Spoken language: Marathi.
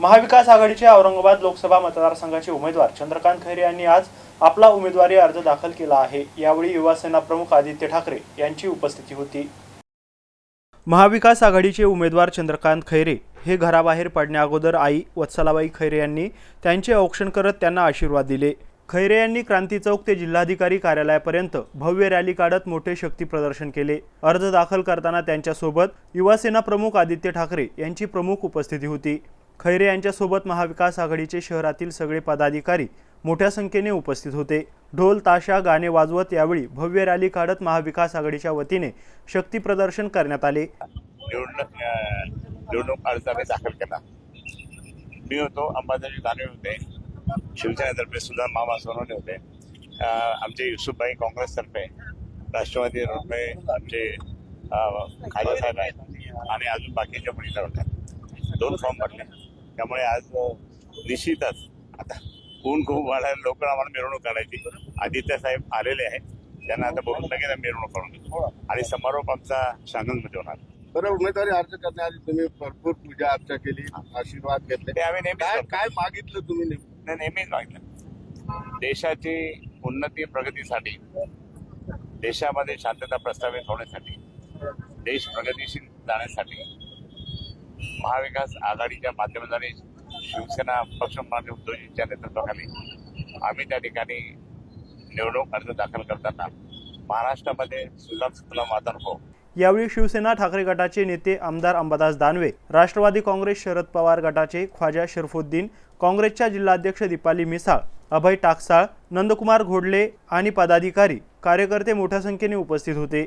महाविकास आघाडीचे औरंगाबाद लोकसभा मतदारसंघाचे उमेदवार चंद्रकांत खैरे यांनी आज आपला उमेदवारी अर्ज दाखल केला आहे. यावेळी युवासेना प्रमुख आदित्य ठाकरे यांची उपस्थिती होती. महाविकास आघाडीचे उमेदवार चंद्रकांत खैरे हे घराबाहेर पडण्याअगोदर आई वत्सलाबाई खैरे यांनी त्यांचे औक्षण करत त्यांना आशीर्वाद दिले. खैरे यांनी क्रांती चौक ते जिल्हाधिकारी कार्यालयापर्यंत भव्य रॅली काढत मोठे शक्ती प्रदर्शन केले. अर्ज दाखल करताना त्यांच्यासोबत युवासेना प्रमुख आदित्य ठाकरे यांची प्रमुख उपस्थिती होती. खैरे यांच्यासोबत महाविकास आघाडीचे शहरातील सगळे पदाधिकारी मोठ्या संख्येने उपस्थित होते. ढोल ताशा गाणे वाजवत यावेळी भव्य रॅली काढत महाविकास आघाडीच्या वतीने शक्ती प्रदर्शन करण्यात आले. निवडणूक अर्ज आम्ही दाखल केला. मी होतो अंबादाजी दानवे होते. शिवसेनेतर्फे सुद्धा मामा सोनवणे होते. आमचे युसुफभाई काँग्रेसतर्फे राष्ट्रवादी आमचे अं, साहेब आहेत. आणि अजून बाकीच्या मुलीला होत्या. दोन फॉर्म भरले. त्यामुळे आज निश्चितच आता ऊन खूप वाढायला लोक आम्हाला मिरवणूक काढायची. आदित्य साहेब आलेले आहेत. त्यांना आता बघून लगेच मिरवणूक काढून घेतो आणि समारोप आमचा शांगणमध्ये होणार. बरं उमेदवारी अर्ज करण्याआधी तुम्ही भरपूर पूजा अर्चा केली आशीर्वाद घेतले. आम्ही नेहमीच काय. काय मागितलं तुम्ही नेहमीच मागितलं. देशाची उन्नती प्रगतीसाठी देशामध्ये शांतता प्रस्थापित होण्यासाठी देश प्रगतीशील जाण्यासाठी महाविकास आघाडीच्या माध्यमाद्वारे शिवसेना पक्षप्रमुख उद्धवजींच्या नेतृत्वाखाली आम्ही त्या ठिकाणी निवडणूक अर्ज दाखल करताना महाराष्ट्रामध्ये सुलभ सुफलाम वातावरण हो. यावेळी शिवसेना ठाकरे गटाचे नेते आमदार अंबादास दानवे राष्ट्रवादी काँग्रेस शरद पवार गटाचे ख्वाजा शरफुद्दीन काँग्रेसच्या जिल्हाध्यक्ष दीपाली मिसाळ अभय टाकसाळ नंदकुमार घोडले आणि पदाधिकारी कार्यकर्ते मोठ्या संख्येने उपस्थित होते.